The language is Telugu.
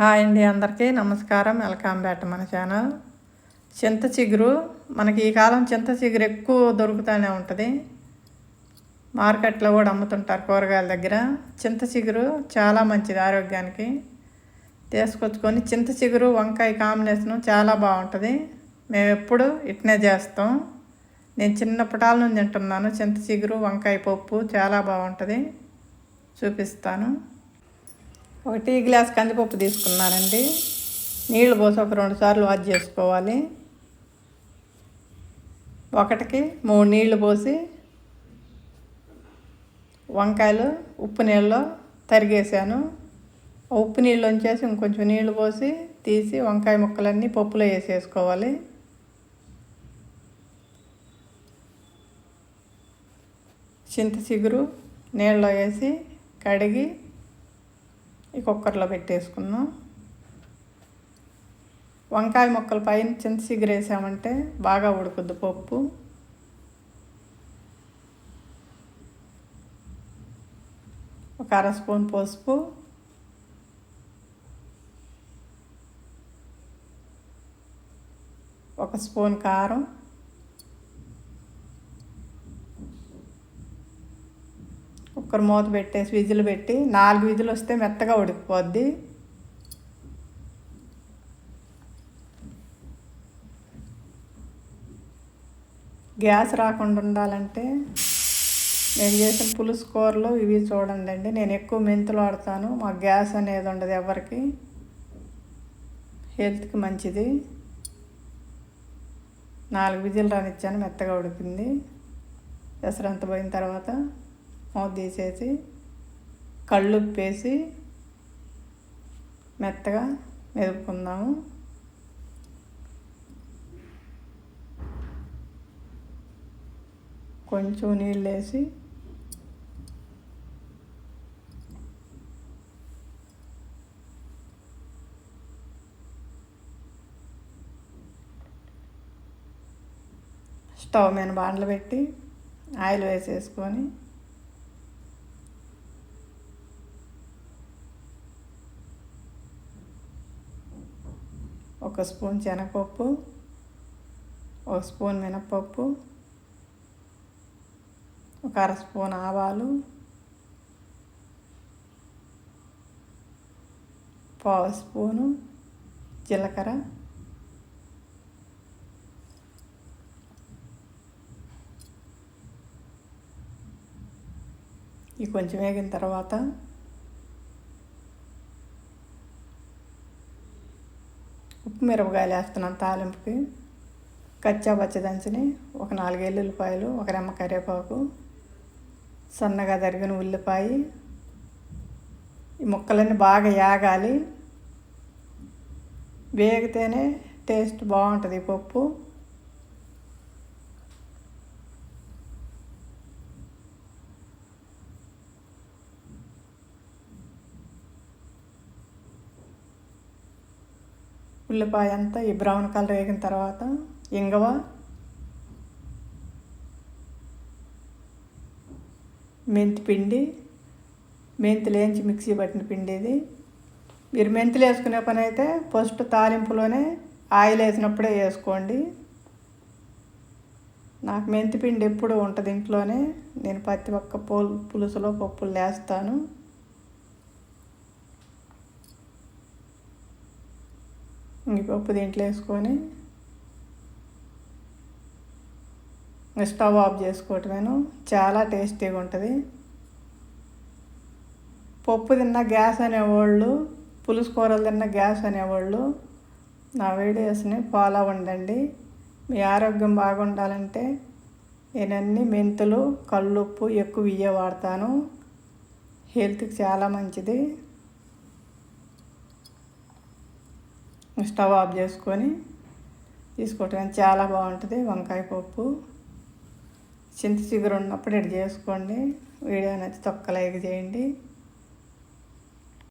హాయ్ అండి అందరికీ. నమస్కారం. వెల్కమ్ బ్యాక్ మన ఛానల్. చింత చిగురు. మనకి ఈ కాలం చింత చిగురు ఎక్కువ దొరుకుతూనే ఉంటుంది. మార్కెట్లో కూడా అమ్ముతుంటారు కూరగాయల దగ్గర. చింత చిగురు చాలా మంచిది ఆరోగ్యానికి. తీసుకొచ్చుకొని చింత చిగురు వంకాయ కాంబినేషను చాలా బాగుంటుంది. మేము ఎప్పుడు ఇట్నే చేస్తాం. నేను చిన్నప్పటాల నుంచి తింటున్నాను. చింత చిగురు వంకాయ పప్పు చాలా బాగుంటుంది. చూపిస్తాను. ఒక టీ గ్లాస్ కందిపప్పు తీసుకున్నానండి. నీళ్ళు పోసి ఒక రెండు సార్లు వాష్ చేసుకోవాలి. ఒకటికి మూడు నీళ్ళు పోసి వంకాయలు ఉప్పు నీళ్ళలో తరిగేసాను ఉప్పు నీళ్ళు ఉంచేసి ఇంకొంచెం నీళ్ళు పోసి తీసి వంకాయ ముక్కలన్నీ పప్పులో వేసేసుకోవాలి. చింత చిగురు నీళ్ళలో వేసి కడిగి ఈ కుక్కర్లో పెట్టేసుకున్నాం వంకాయ ముక్కల పైన చింత సిగురేసామంటే బాగా ఉడుకుద్ది పప్పు. ఒక అర స్పూన్ పసుపు. ఒక స్పూన్ కారం. కుక్కర్ మూత పెట్టేసి విజులు పెట్టి నాలుగు విజులు వస్తే మెత్తగా ఉడికిపోద్ది. గ్యాస్ రాకుండా ఉండాలంటే నేను చేసిన పులుసు కూరలు ఇవి చూడండి అండి. నేను ఎక్కువ మెంతులు వాడతాను. మాకు గ్యాస్ అనేది ఉండదు ఎవరికి. హెల్త్కి మంచిది. నాలుగు విజిల్ రానిచ్చాను మెత్తగా ఉడికింది. దసరా అంత పోయిన తర్వాత మూత తీసేసి కళ్ళు మెత్తగా మెదుపుకుందాము. కొంచెం నీళ్ళు వేసి స్టవ్ మీద బాండ్లు పెట్టి ఆయిల్ వేసేసుకొని ఒక స్పూన్ శనగపప్పు ఒక స్పూన్ మినప్పప్పు ఒక అర స్పూన్ ఆవాలు పావు స్పూను జీలకర్ర ఇవి కొంచెం వేగిన తర్వాత ఉప్పు మిరపకాయలు వేస్తున్నాను తాలింపుకి. కచ్చా దంచని ఒక నాలుగు ఎల్లుల్లిపాయలు ఒక రెమ్మ కరివేపాకు సన్నగా తరిగిన ఉల్లిపాయ. ఈ ముక్కలన్నీ బాగా యాగాలి వేగితేనే టేస్ట్ బాగుంటుంది పప్పు. ఉల్లిపాయ అంతా ఈ బ్రౌన్ కలర్ వేగిన తర్వాత ఇంగవ. మెంతి పిండి. మెంతులు వేయించి మిక్సీ పట్టిన పిండి ఇది. మీరు మెంతులు వేసుకునే పని అయితే ఫస్ట్ తాలింపులోనే ఆయిల్ వేసినప్పుడే వేసుకోండి. నాకు మెంతి పిండి ఎప్పుడు ఉంటుంది ఇంట్లోనే. నేను ప్రతి ఒక్క పులుసులో పప్పులు వేస్తాను. ఇంక పప్పు దీంట్లో వేసుకొని స్టవ్ ఆఫ్ చేసుకోవటమేను. చాలా టేస్టీగా ఉంటుంది. పప్పు తిన్న గ్యాస్ అనేవాళ్ళు పులుసు కూరలు తిన్న గ్యాస్ అనేవాళ్ళు నా వీడియోస్ని ఫాలో ఉండండి మీ ఆరోగ్యం బాగుండాలంటే నేనన్నీ మెంతులు కల్లుప్పు ఎక్కువ ఇయ్య వాడతాను. హెల్త్కి చాలా మంచిది. స్టవ్ ఆఫ్ చేసుకొని తీసుకోవటం చాలా బాగుంటుంది. వంకాయ పప్పు. చింత చిగురు ఉన్నప్పుడు ఇటు చేసుకోండి. వీడియో నచ్చి తొక్క లైక్ చేయండి.